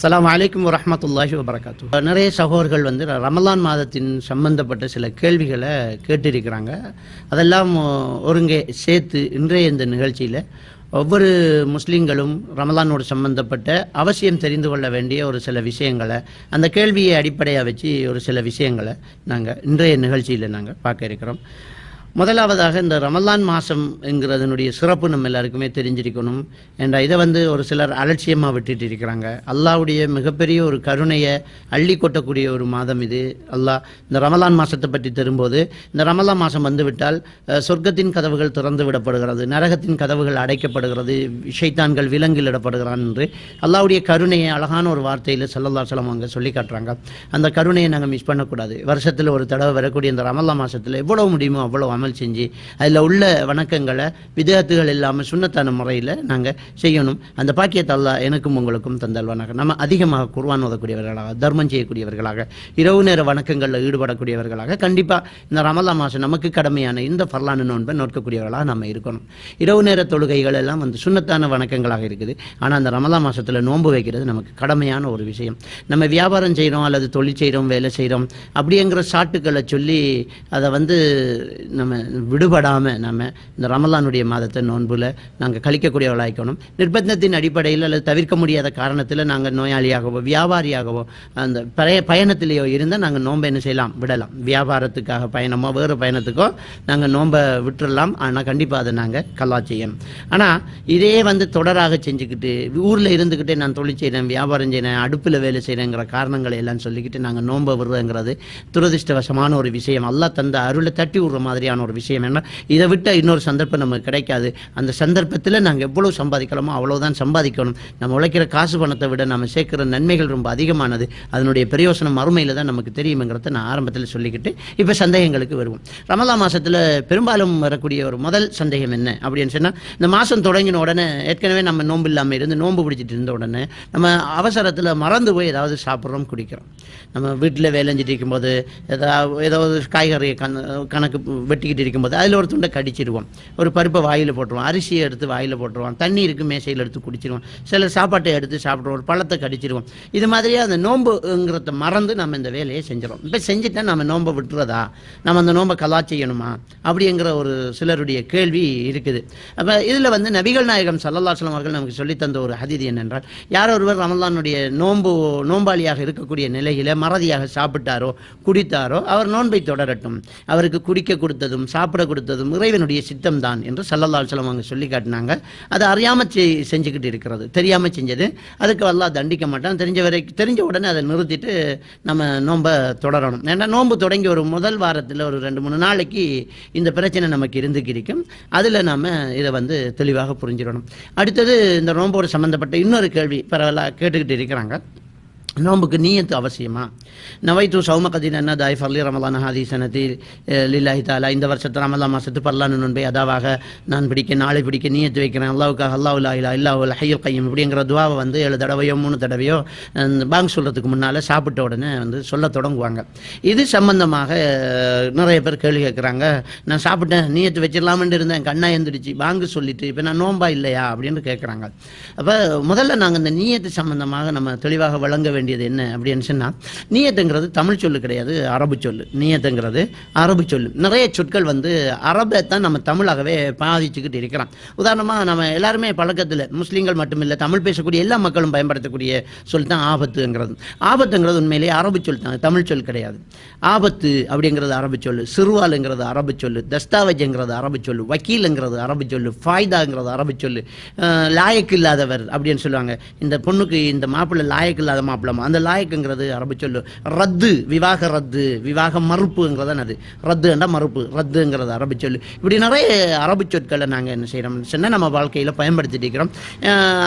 அஸ்ஸலாமு வலைக்கம் வரமத்துல்லாஹி வபரகாத்து. நிறைய சகோதர்கள் வந்து ரமலான் மாதத்தின் சம்பந்தப்பட்ட சில கேள்விகளை கேட்டிருக்கிறாங்க. அதெல்லாம் ஒருங்கே சேர்த்து இன்றைய இந்த நிகழ்ச்சியில் ஒவ்வொரு முஸ்லீம்களும் ரமலானோடு சம்பந்தப்பட்ட அவசியம் தெரிந்து கொள்ள வேண்டிய ஒரு சில விஷயங்களை அந்த கேள்வியை அடிப்படையாக வச்சு ஒரு சில விஷயங்களை நாங்கள் இன்றைய நிகழ்ச்சியில் நாங்கள் பார்க்க இருக்கிறோம். முதலாவதாக இந்த ரமலான் மாதம் என்கிறதனுடைய சிறப்பு நம்ம எல்லாருக்குமே தெரிஞ்சிருக்கணும். என்ற இதை வந்து ஒரு சிலர் அலட்சியமாக விட்டுட்டு இருக்கிறாங்க. அல்லாவுடைய மிகப்பெரிய ஒரு கருணையை அள்ளி கொட்டக்கூடிய ஒரு மாதம் இது. அல்லாஹ் இந்த ரமலான் மாதத்தை பற்றி தரும்போது இந்த ரமலான் மாதம் வந்துவிட்டால் சொர்க்கத்தின் கதவுகள் திறந்து விடப்படுகிறது நரகத்தின் கதவுகள் அடைக்கப்படுகிறது இஷைத்தான்கள் விலங்கில் இடப்படுகிறான் என்று அல்லாவுடைய கருணையை அழகான ஒரு வார்த்தையில் சல்லல்லா சலம் அவங்க சொல்லி காட்டுறாங்க. அந்த கருணையை நாங்கள் மிஸ் பண்ணக்கூடாது. வருஷத்தில் ஒரு தடவை வரக்கூடிய இந்த ரமல்லா மாதத்தில் எவ்வளோ முடியுமோ அவ்வளோ அமல் செஞ்சு அதில் உள்ள வணக்கங்களை விதத்துகள் இல்லாமல் சுண்ணத்தான முறையில் நாங்கள் செய்யணும். அந்த பாக்கியத்தை அல்லா எனக்கும் உங்களுக்கும் தந்தல்வானாக. நம்ம அதிகமாக குர்வான் ஓதக்கூடியவர்களாக தர்மம் செய்யக்கூடியவர்களாக இரவு நேர வணக்கங்களில் ஈடுபடக்கூடியவர்களாக கண்டிப்பாக இந்த ரமல்லா மாதம் நமக்கு கடமையான இந்த ஃபர்லான நோன்பை நோக்கக்கூடியவர்களாக நம்ம இருக்கணும். இரவு நேர தொழுகைகள் எல்லாம் வந்து சுண்ணத்தான வணக்கங்களாக இருக்குது. ஆனால் அந்த ரமலா மாசத்துல நோன்பு வைக்கிறது நமக்கு கடமையான ஒரு விஷயம். நம்ம வியாபாரம் செய்கிறோம் அல்லது தொழில் செய்கிறோம் வேலை செய்கிறோம் அப்படிங்கிற சாட்டுக்களை சொல்லி அதை வந்து நம்ம விடுபடாமல் நம்ம இந்த ரமலானுடைய மாதத்தை நோன்புல நாங்கள் கழிக்கக்கூடியவர்களாக்கணும் நிர்பந்தத்தின் அடிப்படையில் அல்லது தவிர்க்க முடியாத காரணத்தில் நாங்கள் நோயாளியாகவோ வியாபாரியாகவோ அந்த பழைய பயணத்திலேயோ இருந்தால் நாங்கள் நோன்பை என்ன செய்யலாம்? விடலாம். வியாபாரத்துக்காக பயணமோ வேறு பயணத்துக்கோ நாங்கள் நோன்பை விட்டுடலாம் ஆனால் கண்டிப்பாக அதை நாங்கள் கல்லா செய்யணும். ஆனால் இதே வந்து தொடராக செஞ்சுக்கிட்டு ஊரில் இருந்துக்கிட்டே நான் தொழில் செய்கிறேன் வியாபாரம் செய்கிறேன் அடுப்பில் வேலை செய்கிறேங்கிற காரணங்களை எல்லாம் சொல்லிக்கிட்டு நாங்கள் நோன்பை விடுறோங்கிறது துரதிர்ஷ்டவசமான ஒரு விஷயம். அல்லா தந்த அருளை தட்டி விடுற மாதிரியான ஒரு விஷயம் என்ன இதை விட்டால் இன்னொரு சந்தர்ப்பம் நமக்கு கிடைக்காது. அந்த சந்தர்ப்பத்தில் நாங்கள் எவ்வளோ சம்பாதிக்கலாமோ அவ்வளோதான் சம்பாதிக்கணும். நம்ம உழைக்கிற காசு பணத்தை விட நம்ம சேர்க்குற நன்மைகள் ரொம்ப அதிகமானது. அதனுடைய பிரயோசனம் மறுமையில் தான் நமக்கு தெரியுங்கிறத நான் ஆரம்பத்தில் சொல்லிக்கிட்டு இப்போ சந்தேகங்களுக்கு வருவோம். ரமலா மாதத்தில் பெரும்பாலும் வரக்கூடிய ஒரு முதல் சந்தேகம் என்ன அப்படின்னு சொன்னால் இந்த மாதம் தொடங்கின உடனே ஏற்கனவே நம்ம நோன்பு இல்லாமல் இருந்து நோன்பு பிடிச்சிட்டு இருந்த உடனே நம்ம அவசரத்தில் மறந்து போய் ஏதாவது சாப்பிட்றோம் குடிக்கிறோம். நம்ம வீட்டில் வேலை இருக்கும்போது ஏதாவது ஏதாவது காய்கறி கணக்கு கணக்கு வெட்டிக்கிட்டு இருக்கும்போது அதில் ஒரு துண்டை கடிச்சிடுவோம் ஒரு பருப்பை வாயில் போட்டுருவோம். அரிசியை எடுத்து வாயில் போட்டுருவோம். தண்ணி இருக்கு மேசையில் எடுத்து குடிச்சிருவோம். சில சாப்பாட்டை எடுத்து சாப்பிடுவோம். ஒரு பழத்தை கடிச்சிருவோம். இது மாதிரியே அந்த நோன்புங்கிறத மறந்து நம்ம இந்த வேலையை செஞ்சிடும் இப்போ செஞ்சுட்டா நம்ம நோன்பை விட்டுறதா? நம்ம அந்த நோன்பை கலா செய்யணுமா? அப்படிங்கிற ஒரு சிலருடைய கேள்வி இருக்குது. அப்போ இதில் வந்து நபிகள் நாயகம் சல்லல்லாஸ்லாம் அவர்கள் நமக்கு சொல்லித்தந்த ஒரு ஹதிதி என்னென்றால் யார் ஒருவர் ரமலானுடைய நோன்பு நோம்பாளியாக இருக்கக்கூடிய நிலையில் மறதியாக சாப்பிட்டாரோ குடித்தாரோ அவர் நோன்பை தொடரட்டும். அவருக்கு குடிக்க கொடுத்ததும் சாப்பிட கொடுத்ததும் இறைவனுடைய சித்தம் தான் என்று சல்லல்லால் சொல்லம் அவங்க சொல்லி காட்டினாங்க. அது அறியாமல் செய்- செஞ்சுக்கிட்டு இருக்கிறது. தெரியாமல் செஞ்சது. அதுக்கு அல்லாஹ் தண்டிக்க மாட்டான். தெரிஞ்ச வரைக்கும் தெரிஞ்ச உடனே அதை நிறுத்திட்டு நம்ம நோன்பை தொடரணும். ஏன்னா நோன்பு தொடங்கி ஒரு முதல் வாரத்தில் ஒரு ரெண்டு மூணு நாளைக்கு இந்த பிரச்சனை நமக்கு இருந்துக்கிருக்கும் அதில் நாம் இதை வந்து தெளிவாக புரிஞ்சிடணும் அடுத்தது இந்த நோன்போடு சம்மந்தப்பட்ட இன்னொரு கேள்வி பரவாயில்ல கேட்டுக்கிட்டு இருக்கிறாங்க. நோம்புக்கு நீயத்து அவசியமா? நவைத்து சௌமகதின் என்ன தாய் ஃபர்லி ரமலான் ஹாதி சனதி லில்லாஹி தாலா இந்த வருஷத்து ரமலான் மாசத்து பர்லான் நோன்பை அதாவாக நான் பிடிக்க நாளை பிடிக்க நீயத்து வைக்கிறேன். அல்லாவுக்காக அல்லாஹ் இல்லா இல்லா இல்லா ஹையுல் கையும் இப்படிங்கிற துவாவை வந்து ஏழு தடவையோ மூணு தடவையோ அந்த சொல்கிறதுக்கு முன்னால் சாப்பிட்ட உடனே வந்து சொல்ல தொடங்குவாங்க. இது சம்பந்தமாக நிறைய பேர் கேள்வி கேட்குறாங்க. நான் சாப்பிட்டேன் நீயத்து வச்சிடலாமென்று இருந்தேன் கண்ணா எழுந்திரிச்சு பாங்கு சொல்லிட்டு இப்போ நான் நோம்பா இல்லையா? அப்படின்னு கேட்குறாங்க. அப்போ முதல்ல நாங்கள் இந்த நீயத்து சம்பந்தமாக நம்ம தெளிவாக வழங்க வேண்டியது என்ன அப்படின்னு சொன்னால் நீயத்துங்கிறது தமிழ் சொல்லு கிடையாது அரபு சொல்லு. நீயத்துங்கிறது அரபு சொல்லு. நிறைய சொற்கள் வந்து அரபை தான் நம்ம தமிழாகவே பாதிச்சுக்கிட்டு இருக்கிறோம். உதாரணமாக நம்ம எல்லாருமே பழக்கத்தில் முஸ்லீம்கள் மட்டும் இல்லை தமிழ் பேசக்கூடிய எல்லா மக்களும் பயன்படுத்தக்கூடிய சொல் தான் ஆபத்துங்கிறது. ஆபத்துங்கிறது உண்மையிலேயே அரபு சொல் தான் தமிழ் சொல் கிடையாது. ஆபத்து அப்படிங்கிறது அரபு சொல்லு சிறுவாலுங்கிறது அரபு சொல்லு தஸ்தாவேஜ்ங்கிறது அரபு சொல்லு வக்கீலுங்கிறது அரபு சொல்லு ஃபாய்தாங்கிறது அரபு சொல்லு லாயக்கு இல்லாதவர் அப்படின்னு சொல்லுவாங்க. இந்த பொண்ணுக்கு இந்த மாப்பிள்ளை லாயக்கு இல்லாத மாப்பிள்ளை அந்த லாயக்குங்கிறது அரபு சொல்லு. ரத்து விவாக ரத்து விவாக மறுப்புங்கிறது அது. ரத்துண்டா மறுப்பு ரத்துங்கிறது அரபு சொல்லு. இப்படி நிறைய அரபு சொற்களை நாங்கள் என்ன செய்கிறோம்னு சொன்னால் நம்ம வாழ்க்கையில் பயன்படுத்திட்டு இருக்கிறோம்.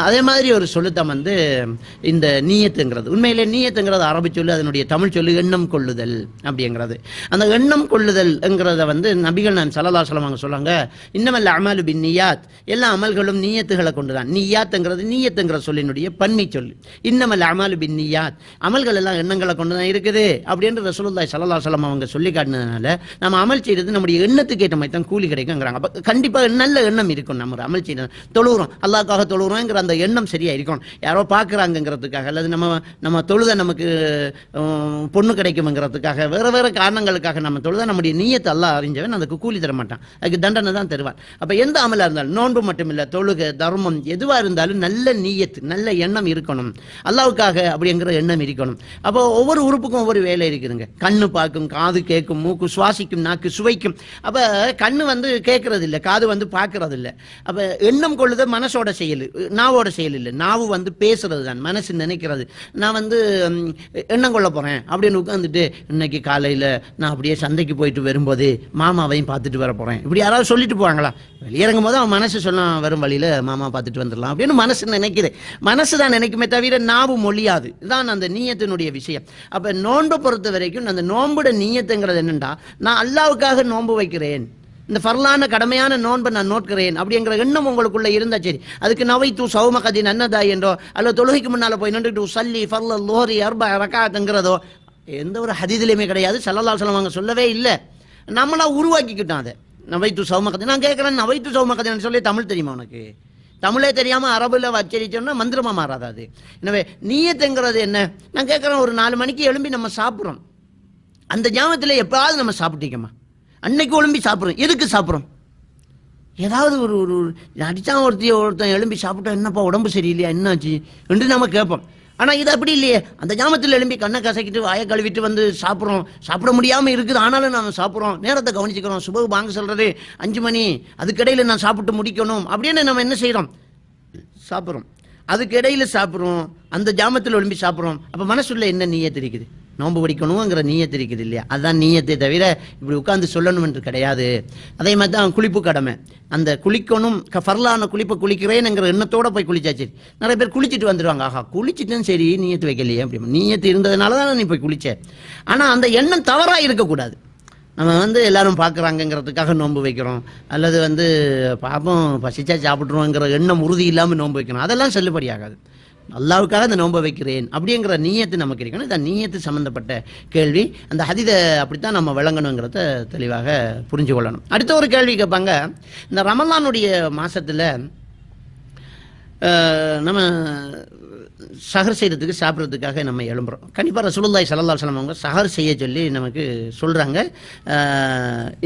அதே மாதிரி ஒரு சொல்லுத்தம் வந்து இந்த நீயத்துங்கிறது. உண்மையிலே நீயத்துங்கிறது அரபு சொல்லு அதனுடைய தமிழ் சொல்லு எண்ணம் கொள்ளுதல் அப்படிங்கிறது. அந்த எண்ணம் கொள்ளுதல்ங்கிறத வந்து நபிகள் நான் சலதா சொல்லுவாங்க சொல்லுவாங்க இன்னமல்ல அமலு பின் நியாத். எல்லா அமல்களும் நீயத்துகளை கொண்டு தான் நீயாத்துங்கிறது நீயத்துங்கிற சொல்லினுடைய பன்மை சொல்லு. இன்னமல்ல அமலு பின் நியாத். நியாத் அமல்கள் எல்லாம் எண்ணங்களை கொண்டு தான் இருக்குது அப்படின்னு ரசூலுல்லாய் சல்லா சலம் அவங்க சொல்லி காட்டினதுனால நம்ம அமல் செய்யறது நம்முடைய எண்ணத்துக்கு ஏற்ற மாதிரி தான் கூலி கிடைக்குங்கிறாங்க. அப்போ கண்டிப்பா நல்ல எண்ணம் இருக்கும் நம்ம ஒரு அமல் செய்யறது. தொழுகிறோம். அல்லாக்காக தொழுகிறோங்கிற அந்த எண்ணம் சரியா இருக்கணும் யாரோ பார்க்குறாங்கங்கிறதுக்காக அல்லது நம்ம நம்ம தொழுத நமக்கு பொண்ணு கிடைக்குங்கிறதுக்காக வேறு வேறு காரணங்களுக்காக நம்ம தொழுத நம்முடைய நீயத்தை எல்லாம் அறிஞ்சவன் அதுக்கு கூலி தர மாட்டான். அதுக்கு தண்டனை தான் தருவான். அப்போ எந்த அமலா இருந்தாலும் நோன்பு மட்டும் இல்லை தொழுக தர்மம் எதுவாக இருந்தாலும் நல்ல நீயத்து நல்ல எண்ணம் இருக்கணும். அல்லாவுக்காக அப்படிங்கிற எண்ணம் இருக்கணும். அப்போ ஒவ்வொரு உறுப்புக்கும் ஒவ்வொரு வேலை இருக்குதுங்க. கண்ணு பார்க்கும் காது கேட்கும் மூக்கு சுவாசிக்கும் நாக்கு சுவைக்கும். அப்ப கண்ணு வந்து கேட்கறது இல்லை காது வந்து பார்க்கறது இல்லை அப்ப எண்ணம் கொள்ளுது மனசோட செயல் நாவோட செயல் இல்லை. நாவு வந்து பேசுறது தான் மனசு நினைக்கிறது. நான் வந்து எண்ணம் கொள்ள போறேன் அப்படின்னு உட்காந்துட்டு இன்னைக்கு காலையில நான் அப்படியே சந்தைக்கு போயிட்டு வரும்போது மாமாவையும் பார்த்துட்டு வர போறேன். இப்படி யாராவது சொல்லிட்டு போவாங்களா? வெளியிறங்கும் போது அவன் மனசு சொன்னா வரும் வழியில மாமா பார்த்துட்டு வந்துடலாம் அப்படின்னு மனசு நினைக்குது. மனசு தான் நினைக்குமே தவிர நாவு மொழியாது. இதுதான் அந்த நீயத்தினுடைய விஷயம். அப்ப நோன்பை பொறுத்த வரைக்கும் அந்த நோன்புட நீயத்துங்கிறது என்னண்டா? நான் அல்லாவுக்காக நோன்பு வைக்கிறேன். இந்த ஃபர்லான கடமையான நோன்பை நான் நோட்கிறேன் அப்படிங்கிற எண்ணம் உங்களுக்குள்ள இருந்தா சரி. அதுக்கு நவை தூ சௌம கதி நன்னதா என்றோ அல்ல தொழுகைக்கு முன்னால போய் நின்றுட்டு சல்லி ஃபர்ல லோரி அர்பா ரக்காத்துங்கிறதோ எந்த ஒரு ஹதிதிலையுமே கிடையாது. சல்லல்லா சொல்லம் சொல்லவே இல்லை. நம்மளா உருவாக்கிக்கிட்டோம் அதை. நவைத்து சௌமகதி நான் கேட்குறேன் நவைத்து சௌமகதின்னு சொல்லி தமிழ் தெரியுமா உனக்கு? தமிழே தெரியாமல் அரபுல வச்சரிச்சோம்னா மந்திரமா மாறாது அது. எனவே நீயத்துங்கிறது என்ன? நான் கேட்குறேன் ஒரு நாலு மணிக்கு எழும்பி நம்ம சாப்பிட்றோம். அந்த ஜாமத்தில் எப்பயாவது நம்ம சாப்பிட்டீங்கம்மா அன்னைக்கு எழும்பி சாப்பிட்றோம். எதுக்கு சாப்பிட்றோம்? ஏதாவது ஒரு ஒரு அடித்தான் ஒருத்தி ஒருத்தன் எழும்பி சாப்பிட்டா என்னப்பா உடம்பு சரியில்லையா? என்னாச்சு? என்று நம்ம கேட்போம். ஆனால் இது அப்படி இல்லையே. அந்த ஜாமத்தில் எழும்பி கண்ணை கசக்கிட்டு வாயை கழுவிட்டு வந்து சாப்பிட்றோம். சாப்பிட முடியாமல் இருக்குது. ஆனாலும் நாங்கள் சாப்பிட்றோம். நேரத்தை கவனிச்சுக்கிறோம். சுபகு வாங்க சொல்கிறது அஞ்சு மணி அதுக்கிடையில் நான் சாப்பிட்டு முடிக்கணும். அப்படின்னு நம்ம என்ன செய்கிறோம் சாப்பிட்றோம். அதுக்கு சாப்பிட்றோம். அந்த ஜாமத்தில் எழும்பி சாப்பிட்றோம். அப்போ மனசுள்ள என்ன நீயே தெரிக்குது நோன்பு பிடிக்கணுங்கிற நீயத்து இருக்குது இல்லையா? அதுதான் நீயத்தை தவிர இப்படி உட்காந்து சொல்லணும் என்று கிடையாது. அதே மாதிரி தான் குளிப்பு கடமை. அந்த குளிக்கணும் க- ஃபர்லான குளிப்பை குளிக்கிறேனுங்கிற எண்ணத்தோட போய் குளிச்சாச்சு. நிறைய பேர் குளிச்சுட்டு வந்துடுவாங்க ஆஹா குளிச்சுட்டும் சரி நீயத்து வைக்கலையே அப்படி நீயத்து இருந்ததுனால தான் நீ போய் குளிச்ச? ஆனால் அந்த எண்ணம் தவறாக இருக்கக்கூடாது. நம்ம வந்து எல்லாரும் பார்க்குறாங்கங்கிறதுக்காக நோன்பு வைக்கிறோம். அல்லது வந்து பாப்போம் பசிச்சா சாப்பிட்ருவோங்கிற எண்ணம் உறுதி இல்லாமல் நோன்பு வைக்கணும். அதெல்லாம் செல்லுபடியாகாது. அல்லாவுக்காக அந்த நோன்பை வைக்கிறேன் அப்படிங்கிற நீயத்து நமக்கு இருக்கணும் இந்த நீயத்து சம்பந்தப்பட்ட கேள்வி. அந்த ஹதிதை அப்படித்தான் நம்ம விளங்கணுங்கிறத தெளிவாக புரிஞ்சு கொள்ளணும். அடுத்த ஒரு கேள்வி கேட்பாங்க. இந்த ரமலானுடைய மாதத்தில் நம்ம சஹர் செய்யறதுக்கு சாப்பிட்றதுக்காக நம்ம எழும்புறோம். கண்டிப்பாக ரசூலுல்லாய் சல்லா சலம் அவங்க சஹர் செய்ய சொல்லி நமக்கு சொல்கிறாங்க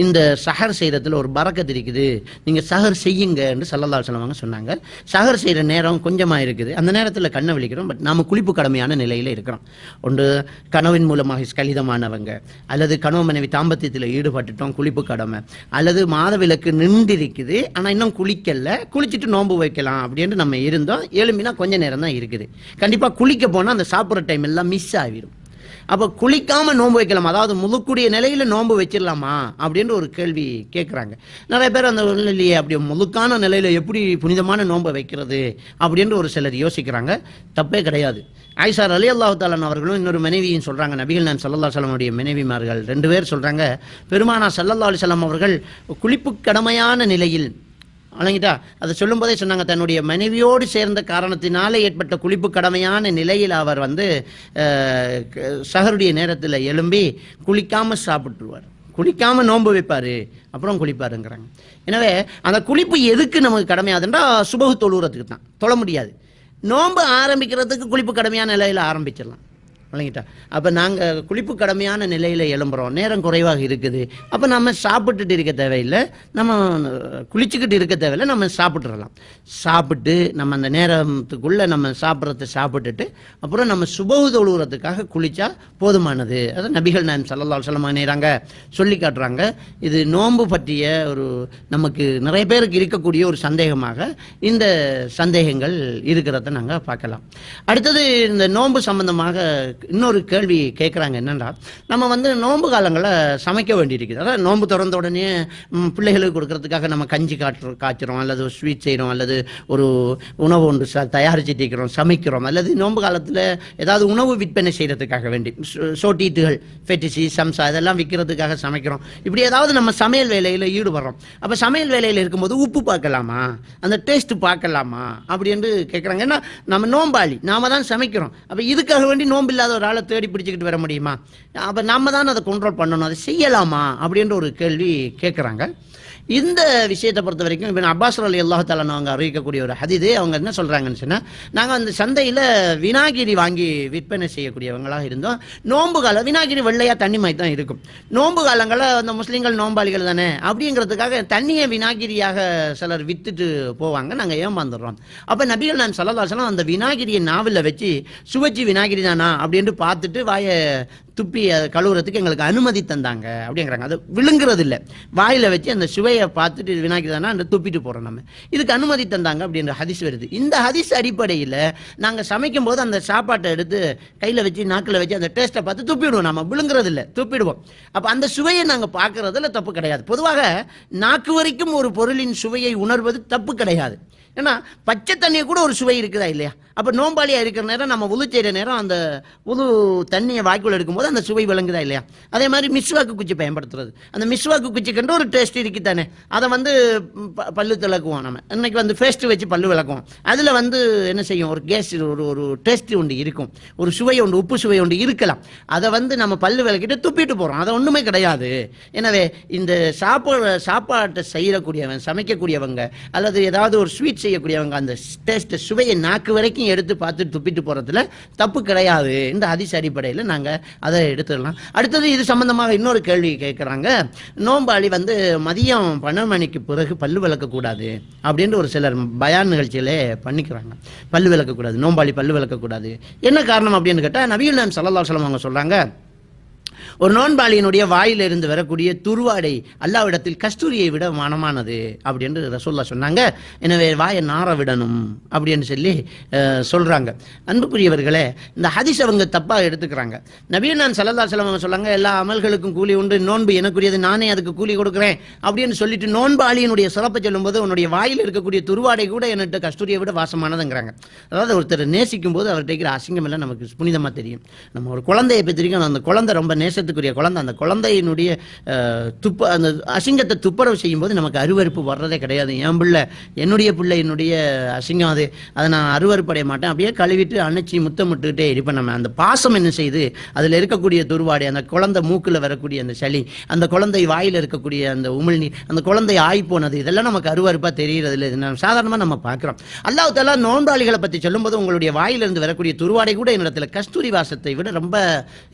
இந்த சஹர் செய்கிறதுல ஒரு பறக்கத்து இருக்குது. நீங்கள் சஹர் செய்யுங்க என்று ஸல்லல்லாஹு அலைஹி அவங்க சொன்னாங்க. சஹர் செய்கிற நேரம் கொஞ்சமாக இருக்குது. அந்த நேரத்தில் கண்ணை விழிக்கிறோம். பட் நாம குளிப்பு கடமையான நிலையில் இருக்கிறோம். ஒன்று கனவின் மூலமாக கலிதமானவங்க அல்லது கனவு மனைவி தாம்பத்தியத்தில் ஈடுபட்டுட்டோம் குளிப்பு கடமை அல்லது மாதவிலக்கு நின்றிருக்குது ஆனால் இன்னும் குளிக்கல குளிச்சுட்டு நோன்பு வைக்கலாம் அப்படின்ட்டு நம்ம இருந்தோம். எலும்பினா கொஞ்ச நேரம் தான் இருக்குது. கண்டிப்பாக குளிக்க போனால் அந்த சாப்பிட்ற டைம் எல்லாம் மிஸ் ஆகிடும் அப்போ குளிக்காமல் நோன்பு வைக்கலாமா? அதாவது முழுக்கூடிய நிலையில் நோன்பு வச்சிடலாமா? அப்படின்ற ஒரு கேள்வி கேட்குறாங்க நிறைய பேர் அந்த இல்லையே அப்படி முழுக்கான நிலையில் எப்படி புனிதமான நோன்பை வைக்கிறது அப்படின்ற ஒரு சிலர் யோசிக்கிறாங்க. தப்பே கிடையாது. ஐசார் அலி அல்லாஹாலன் அவர்களும் இன்னொரு மனைவியும் சொல்கிறாங்க நபிகள் நான் சல்லல்லா சலமுடைய மனைவிமார்கள் ரெண்டு பேர் சொல்கிறாங்க பெருமானா சல்லல்லா அலிசல்லாம் அவர்கள் குளிப்பு கடமையான நிலையில் வழங்கிட்டா அதை சொல்லும்போதே சொன்னாங்க தன்னுடைய மனைவியோடு சேர்ந்த காரணத்தினாலே ஏற்பட்ட குளிப்பு கடமையான நிலையில் அவர் வந்து சகருடைய நேரத்தில் எழும்பி குளிக்காமல் சாப்பிட்டுருவார். குளிக்காமல் நோன்பு வைப்பார் அப்புறம் குளிப்பாருங்கிறாங்க. எனவே அந்த குளிப்பு எதுக்கு நமக்கு கடமையாதுன்றா சுபகு தொழுகிறதுக்கு தான் தொழ முடியாது. நோன்பு ஆரம்பிக்கிறதுக்கு குளிப்பு கடமையான நிலையில் ஆரம்பிச்சிடலாம். வழங்கிட்டா. அப்போ நாங்கள் குளிப்பு கடமையான நிலையில் எழும்புறோம். நேரம் குறைவாக இருக்குது. அப்போ நம்ம சாப்பிட்டுட்டு இருக்க தேவையில்லை. நம்ம குளிச்சுக்கிட்டு இருக்க தேவையில்லை. நம்ம சாப்பிட்றலாம் சாப்பிட்டு நம்ம அந்த நேரத்துக்குள்ளே நம்ம சாப்பிட்றத சாப்பிட்டுட்டு அப்புறம் நம்ம சுபவு தொழுகிறதுக்காக குளித்தா போதுமானது. அதை நபிகள் நான் சல்லல்லா சொல்லமா நேராங்க சொல்லி காட்டுறாங்க. இது நோன்பு பற்றிய ஒரு நமக்கு நிறைய பேருக்கு இருக்கக்கூடிய ஒரு சந்தேகமாக இந்த சந்தேகங்கள் இருக்கிறத நாங்கள் பார்க்கலாம். அடுத்தது இந்த நோன்பு சம்பந்தமாக இன்னொரு கேள்வி கேட்குறாங்க என்னன்னா நம்ம வந்து நோன்பு காலங்களில் சமைக்க வேண்டியிருக்குது. அதாவது நோன்பு திறந்த உடனே பிள்ளைகளுக்கு கொடுக்கறதுக்காக நம்ம கஞ்சி காட்டுறோம் காய்ச்சிறோம் அல்லது ஒரு ஸ்வீட் செய்கிறோம் அல்லது ஒரு உணவு ஒன்று ச தயாரிச்சுட்டு இருக்கிறோம் சமைக்கிறோம் அல்லது நோன்பு காலத்தில் ஏதாவது உணவு விற்பனை செய்கிறதுக்காக வேண்டி சோட்டீட்டுகள் ஃபெட்டிசி சம்சா இதெல்லாம் விற்கிறதுக்காக சமைக்கிறோம். இப்படி ஏதாவது நம்ம சமையல் வேலையில் ஈடுபடுறோம். அப்போ சமையல் வேலையில் இருக்கும்போது உப்பு பார்க்கலாமா? அந்த டேஸ்ட் பார்க்கலாமா? அப்படின்னு கேட்குறாங்க ஏன்னா நம்ம நோம்பாளி நாம தான் சமைக்கிறோம். அப்போ இதுக்காக வேண்டி நோன்பு ஏதாவது ஒரு ஆளை தேடி பிடிச்சிக்கிட்டு வர முடியுமா? அப்போ நம்ம தான் அதை கண்ட்ரோல் பண்ணணும். அதை செய்யலாமா? அப்படின்ற ஒரு கேள்வி கேட்குறாங்க இந்த விஷயத்தை பொறுத்த வரைக்கும் இப்போ அப்பாஸ் அலி அல்லாஹ் தாலான் அவங்க அறிவிக்கக்கூடிய ஒரு ஹதிது. அவங்க என்ன சொல்கிறாங்கன்னு சொன்னால் நாங்கள் அந்த சந்தையில் வினாகிரி வாங்கி விற்பனை செய்யக்கூடியவங்களாக இருந்தோம். நோன்பு காலம் வினாகிரி வெள்ளையாக தண்ணி மாதிரி தான் இருக்கும். நோன்பு காலங்களில் அந்த முஸ்லீம்கள் நோம்பாளிகள் தானே? அப்படிங்கிறதுக்காக தண்ணியை வினாகிரியாக சிலர் விற்றுட்டு போவாங்க. நாங்கள் ஏமாந்துடுறோம். அப்போ நபிகள் நான் சொல்லலாம் அந்த வினாகிரியை நாவலில் வச்சு சுவச்சி வினாகிரி தானா? அப்படின்ட்டு பார்த்துட்டு வாயை துப்பி அதை கழுவுறதுக்கு எங்களுக்கு அனுமதி தந்தாங்க அப்படிங்கிறாங்க. அது விழுங்குறது இல்லை வாயில் வச்சு அந்த சுவையை பார்த்துட்டு இது தானே அந்த துப்பிட்டு போகிறோம் நம்ம. இதுக்கு அனுமதி தந்தாங்க அப்படின்ற ஹதிஸ் வருது. இந்த ஹதிஸ் அடிப்படையில் நாங்கள் சமைக்கும் போது அந்த சாப்பாட்டை எடுத்து கையில் வச்சு நாக்கில் வச்சு அந்த டேஸ்ட்டை பார்த்து துப்பிடுவோம் நம்ம விழுங்குறது இல்லை துப்பிடுவோம். அப்போ அந்த சுவையை நாங்கள் பார்க்குறதுல தப்பு கிடையாது. பொதுவாக நாக்கு வரைக்கும் ஒரு பொருளின் சுவையை உணர்வது தப்பு கிடையாது. ஏன்னா பச்சை தண்ணியை கூட ஒரு சுவை இருக்குதா இல்லையா? அப்போ நோம்பாளியாக இருக்கிற நேரம் நம்ம உது செய்கிற நேரம் அந்த உது தண்ணியை வாய்க்குள்ள எடுக்கும்போது அந்த சுவை விளங்குதா இல்லையா? அதே மாதிரி மிஸ்வாக்கு குச்சி பயன்படுத்துறது. அந்த மிஸ்வாக்கு குச்சிக்கின்ற ஒரு டேஸ்ட் இருக்குதானே? அதை வந்து ப- பல்லு திளக்குவோம் நம்ம இன்னைக்கு வந்து ஃபேஸ்ட்டு வச்சு பல்லு விளக்குவோம். அதில் வந்து என்ன செய்யும்? ஒரு கேஸ் ஒரு ஒரு டேஸ்ட் ஒன்று இருக்கும். ஒரு சுவை ஒன்று உப்பு சுவை ஒன்று இருக்கலாம். அதை வந்து நம்ம பல்லு விளக்கிட்டு துப்பிட்டு போகிறோம் அதை ஒன்றுமே கிடையாது. எனவே இந்த சாப்பாடு சாப்பாட்டை செய்யக்கூடியவன் சமைக்கக்கூடியவங்க அல்லது ஏதாவது ஒரு ஸ்வீட் செய்யக்கூடியவங்க அந்த டேஸ்ட் சுவையை நாக்கு வரைக்கும் எடுத்து பார்த்து துப்பிட்டு போகிறதுல தப்பு கிடையாது. இந்த அதிச அடிப்படையில் நாங்கள் அதை எடுத்துடலாம். அடுத்தது இது சம்பந்தமாக இன்னொரு கேள்வி கேட்குறாங்க. நோம்பாளி வந்து மதியம் பன்னெண்டு மணிக்கு பிறகு பல்லு விளக்கக்கூடாது அப்படின்ட்டு ஒரு சிலர் பயான் நிகழ்ச்சியிலே பண்ணிக்கிறாங்க. பல்லு விளக்கக்கூடாது நோம்பாளி பல்லு விளக்கக்கூடாது என்ன காரணம் அப்படின்னு கேட்டால் நபியுல்லாம் சல்லா சல்லல்லா சொல்லம் அவங்க சொல்கிறாங்க ஒரு நோன்பாளியினுடைய வாயிலிருந்து வரக்கூடிய துருவாடை அல்லாவிடத்தில் கஸ்தூரியை விட மனமானது அப்படின்னு ரசோல்லா சொன்னாங்க. எனவே வாயை நார விடணும் அப்படின்னு சொல்லி சொல்றாங்க. அன்புக்குரியவர்களே இந்த ஹதிஸ் அவங்க தப்பா எடுத்துக்கிறாங்க. நபீனான் சல்லல்லா செல்லம் அவங்க சொன்னாங்க எல்லா அமல்களுக்கும் கூலி உண்டு நோன்பு எனக்குரியது நானே அதுக்கு கூலி கொடுக்குறேன். அப்படின்னு சொல்லிட்டு நோன்பாளியினுடைய சிறப்பை சொல்லும்போது உன்னுடைய வாயில் இருக்கக்கூடிய துருவாடை கூட என்கிட்ட கஸ்தூரியை விட வாசமானதுங்கிறாங்க. அதாவது ஒருத்தர் நேசிக்கும் போது அவர்கிட்ட இருக்கிற அசிங்கம் எல்லாம் நமக்கு புனிதமா தெரியும். நம்ம ஒரு குழந்தையை பெற்றிருக்கோம் அந்த குழந்தை ரொம்ப நேசத்துக்குரிய குழந்தை. அந்த குழந்தையினுடைய துப்ப அந்த அசிங்கத்தை துப்புரவு செய்யும்போது நமக்கு அருவறுப்பு வர்றதே கிடையாது. என் பிள்ளை என்னுடைய பிள்ளை என்னுடைய அசிங்கம் அது. அதை நான் அருவருப்படைய மாட்டேன். அப்படியே கழுவிட்டு அணைச்சி முத்தமிட்டுக்கிட்டே இருப்பேன் நம்ம. அந்த பாசம் என்ன செய்யுது? அதில் இருக்கக்கூடிய துருவாடி அந்த குழந்தை மூக்கில் வரக்கூடிய அந்த சளி அந்த குழந்தை வாயில் இருக்கக்கூடிய அந்த உமிழ்நீர் அந்த குழந்தை ஆய் போனது இதெல்லாம் நமக்கு அருவறுப்பாக தெரிகிறது இல்லை இது நம்ம சாதாரணமாக நம்ம பார்க்குறோம். அல்லாஹ் தாலா நோன்பாளிகளை பற்றி சொல்லும்போது உங்களுடைய வாயிலிருந்து வரக்கூடிய துருவாடை கூட என்னிடத்தில் கஸ்தூரி வாசத்தை விட ரொம்ப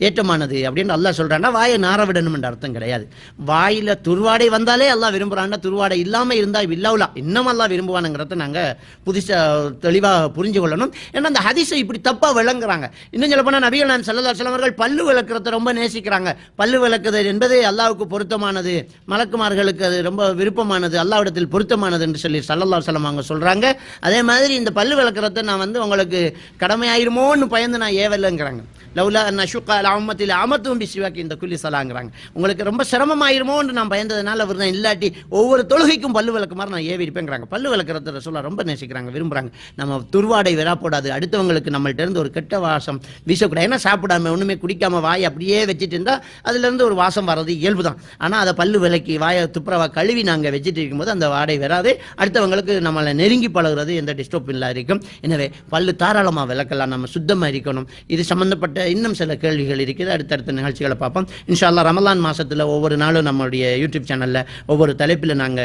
ஏற்றமானது அப்படின்னு அல்லாஹ் சொல்றான்னா வாயை நார விடணும் என்ற அர்த்தம் கிடையாது. வாயில துருவாடை வந்தாலே எல்லாம் விரும்புறான்னா துருவாடை இல்லாம இருந்தா இல்லவுலா இன்னும் எல்லாம் விரும்புவானுங்கிறத நாங்க புதுசா தெளிவாக புரிஞ்சு கொள்ளணும். ஏன்னா அந்த ஹதிசை இப்படி தப்பா விளங்குறாங்க. இன்னும் சொல்ல போனா நபிகள் நான் செல்லதா செல்லவர்கள் பல்லு விளக்குறத ரொம்ப நேசிக்கிறாங்க. பல்லு விளக்குதல் என்பது அல்லாவுக்கு பொருத்தமானது. மலக்குமார்களுக்கு அது ரொம்ப விருப்பமானது அல்லாவிடத்தில் பொருத்தமானது என்று சொல்லி சல்லல்லா செல்லம் அவங்க சொல்றாங்க. அதே மாதிரி இந்த பல்லு விளக்குறத நான் வந்து உங்களுக்கு கடமையாயிருமோன்னு பயந்து நான் ஏவலைங்கிறாங்க. லவ்லா நஷுக்கா அம்மத்தில் அமத்தும் பிசிவாக்கி இந்த குல்லி சலாங்கிறாங்க. உங்களுக்கு ரொம்ப சிரமமாயிருமோன்னு நான் பயந்ததுனால அவர் தான் இல்லாட்டி ஒவ்வொரு தொழுகைக்கும் பல்லு விளக்குமாறு நான் ஏவி இருப்பேங்கிறாங்க. பல்லு விளக்குறத சொல்ல ரொம்ப நேசிக்கிறாங்க விரும்புறாங்க. நம்ம துருவாடை விரா போடாது. அடுத்தவங்களுக்கு நம்மள்ட்ட இருந்து ஒரு கெட்ட வாசம் வீசக்கூடாது. ஏன்னா சாப்பிடாம ஒண்ணுமே குடிக்காம வாய் அப்படியே வச்சுட்டு இருந்தா அதுல இருந்து ஒரு வாசம் வர்றது இயல்பு தான் ஆனா அதை பல்லு விளக்கி வாயை துப்புரவா கழுவி நாங்க வச்சுட்டு இருக்கும்போது அந்த வாடை வராது. அடுத்தவங்களுக்கு நம்மளை நெருங்கி பழகுறது எந்த டிஸ்டர்ப் இல்லை இருக்கும். எனவே பல்லு தாராளமா விளக்கலாம். நம்ம சுத்தமாக இருக்கணும். இது சம்பந்தப்பட்ட இன்னும் சில கேள்விகள் இருக்குது. அடுத்தடுத்த நிகழ்ச்சிகளை பார்ப்போம். இன்ஷா அல்லாஹ் ரமலான் மாசத்துல ஒவ்வொரு நாளும் நம்மளுடைய யூடியூப் சேனல்ல ஒவ்வொரு தலைப்பில் நாங்க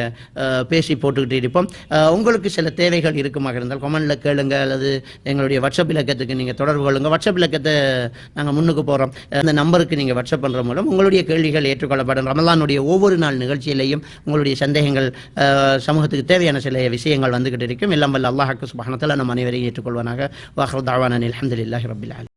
பேசி போட்டுக்கிட்டு இருப்போம். உங்களுக்கு சில தேவைகள் இருக்குமாக இருந்தால் கொமெண்டில் கேளுங்க. அல்லது எங்களுடைய வாட்ஸ்அப் இலக்கத்துக்கு நீங்க தொடர்பு கொள்ளுங்க. வாட்ஸ்அப் இலக்கத்தை நாங்க முன்னுக்கு போறோம். அந்த நம்பருக்கு நீங்க வாட்ஸ்அப் பண்ணுற மூலம் உங்களுடைய கேள்விகள் ஏற்றுக்கொள்ளப்படும். ரமலானுடைய ஒவ்வொரு நாள் நிகழ்ச்சியிலையும் உங்களுடைய சந்தேகங்கள் சமூகத்துக்கு தேவையான சில விஷயங்கள் வந்துகிட்டு இருக்கும். எல்லாம் வல்ல அல்லாஹ் சுபஹானத்தால நம் அனைவரையும் ஏற்றுக்கொள்வானாக. வாஹர் தாவானில் அல்ஹம்துலில்லாஹி ரபில்